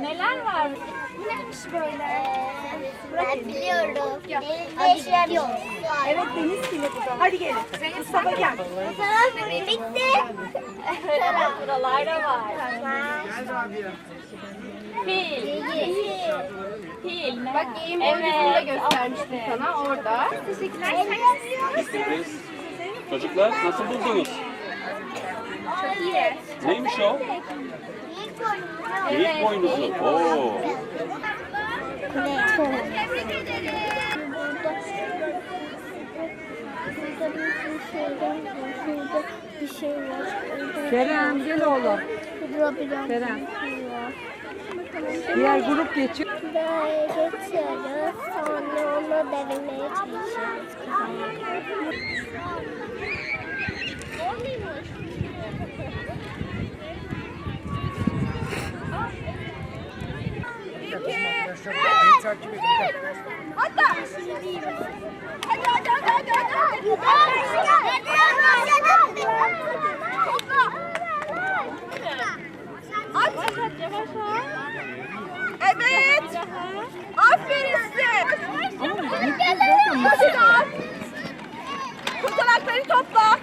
Neler var? Bu neymiş böyle? Ben biliyorum. Benim de yok. Evet deniz fili bu da. Hadi gelin. Mustafa gel. Fotoğraf bitti. Evet buralarda var. Fil. Fil. Bak giyim boyutunu da göstermiştim sana orada. Teşekkürler. Çocuklar nasıl buldunuz? Çok iyi. Neymiş o? Geyik boynuzu. Oo. Tebrik ederim. Var. Şurada bir şey var. Kerem gel oğlum. Kerem. Diğer grup geçiyor. Geçiyoruz. Sonra onu devirmeye çalışıyoruz. Hatta. Hadi hadi hadi hadi hadi. At. Evet. Aferin size. Koşun. Kurtalakları topla.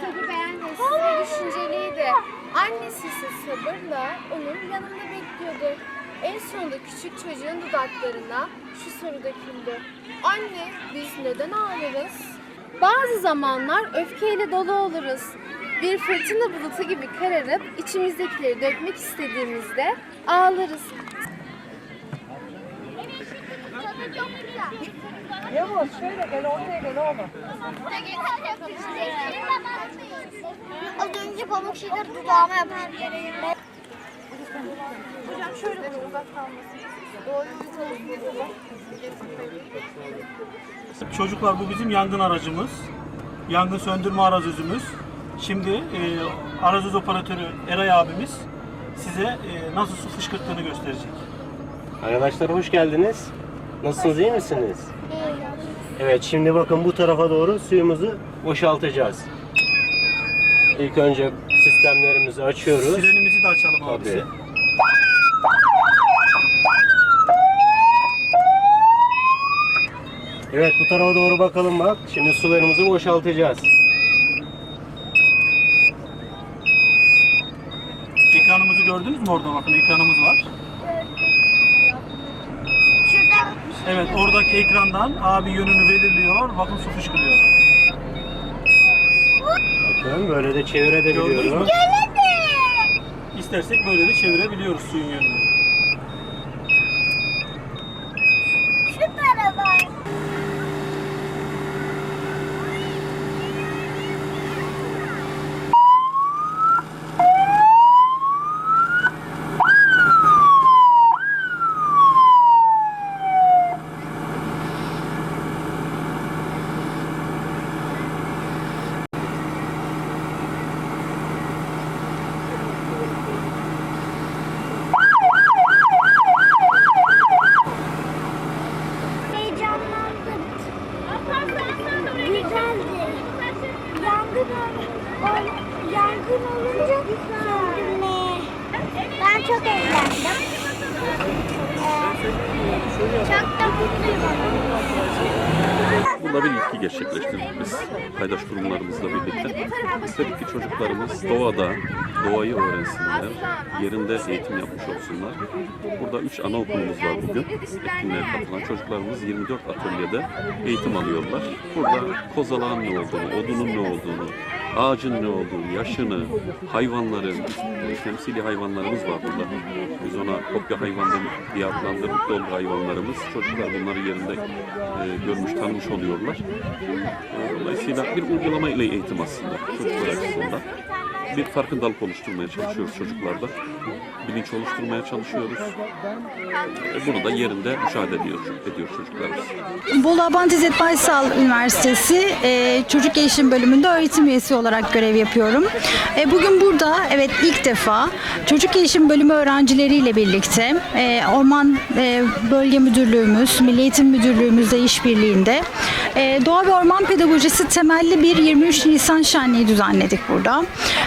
Çok beğendi. Size düşünceliydi. Annesi ise sabırla onun yanında bekliyordu. En sonunda küçük çocuğun dudaklarına şu soru döküldü. Anne biz neden ağlarız? Bazı zamanlar öfkeyle dolu oluruz. Bir fırtına bulutu gibi kararıp içimizdekileri dökmek istediğimizde ağlarız. Yavuz şöyle gel ortaya gel oğlum. Az önce pamuk şeker dudağıma yapmıştım. Hocam şöyle durun uzak kalmasın. Çocuklar bu bizim yangın aracımız. Yangın söndürme arazözümüz. Şimdi e, arazöz operatörü Eray abimiz size e, nasıl su fışkırttığını gösterecek. Arkadaşlar hoş geldiniz. Nasılsınız iyi misiniz? Evet şimdi bakın bu tarafa doğru suyumuzu boşaltacağız. İlk önce sistemlerimizi açıyoruz. Sirenimizi de açalım abisi. Tabii. Evet bu tarafa doğru bakalım bak. Şimdi sularımızı boşaltacağız. Ekranımızı gördünüz mü orada bakın ekranımız var. Evet oradaki ekrandan abi yönünü belirliyor. Bakın su fışkırıyor. Bakın böyle de Gördünüz mü? çevirebiliyoruz. İstersek böyle de çevirebiliyoruz suyun yönünü. şu tarafa. Heyecanlandım. Güzeldi. Yangın, ol, yangın olunca söndürmeye. Ben çok eğlendim. Ee, çok da mutluyum. Burada bir ilki gerçekleştirdik biz paydaş kurumlarımızla birlikte. İstedik ki çocuklarımız doğada doğayı öğrensinler, yerinde eğitim yapmış olsunlar. Burada 3 anaokulumuz var bugün. Etkinliğe katılan çocuklarımız 24 atölyede eğitim alıyorlar. Burada kozalağın ne olduğunu, odunun ne olduğunu, ağacın ne olduğunu, yaşını, hayvanların, e, temsili hayvanlarımız var burada. Biz ona kopya hayvan diye adlandırdık hayvanlarımız. Çocuklar bunları yerinde e, görmüş, tanımış oluyorlar. E, Dolayısıyla bir uygulama ile eğitim aslında çocuklar açısından. bir farkındalık oluşturmaya çalışıyoruz çocuklarda. Bilinç oluşturmaya çalışıyoruz. E, Bunu da yerinde müşahede ediyor, ediyor çocuklarımız. Bolu Abant İzzet Baysal Üniversitesi e, Çocuk Gelişim Bölümünde öğretim üyesi olarak görev yapıyorum. E, bugün burada evet ilk defa Çocuk Gelişim Bölümü öğrencileriyle birlikte e, Orman e, Bölge Müdürlüğümüz, Milli Eğitim Müdürlüğümüzle işbirliğinde e, doğa ve orman pedagojisi temelli bir 23 Nisan şenliği düzenledik burada.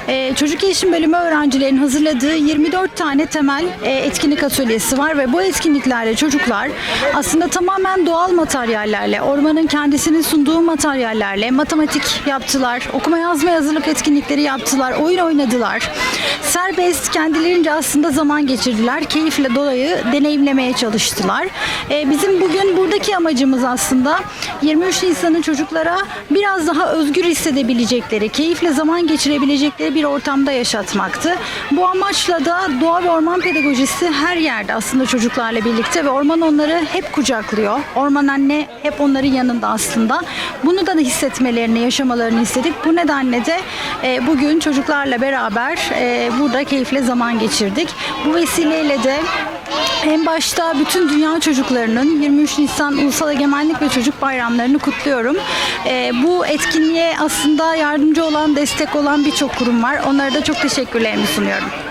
E, Çocuk Gelişim Bölümü öğrencilerinin hazırladığı 24 tane temel e, etkinlik atölyesi var ve bu etkinliklerle çocuklar aslında tamamen doğal materyallerle, ormanın kendisinin sunduğu materyallerle matematik yaptılar, okuma yazma yazılık etkinlikleri yaptılar, oyun oynadılar. Serbest kendilerince aslında zaman geçirdiler, keyifle dolayı deneyimlemeye çalıştılar. E, bizim bugün buradaki amacımız aslında 23 Nisan'ın çocuklara biraz daha özgür hissedebilecekleri, keyifle zaman geçirebilecekleri bir ortamda yaşatmaktı. Bu amaçla da doğa ve orman pedagojisi her yerde aslında çocuklarla birlikte ve orman onları hep kucaklıyor. Orman anne hep onların yanında aslında. Bunu da hissetmelerini, yaşamalarını istedik. Bu nedenle de e, bugün çocuklarla beraber e, burada keyifle zaman geçirdik. Bu vesileyle de en başta bütün dünya çocuklarının 23 Nisan Ulusal Egemenlik ve Çocuk Bayramlarını kutluyorum. Ee, bu etkinliğe aslında yardımcı olan, destek olan birçok kurum var. Onlara da çok teşekkürlerimi sunuyorum.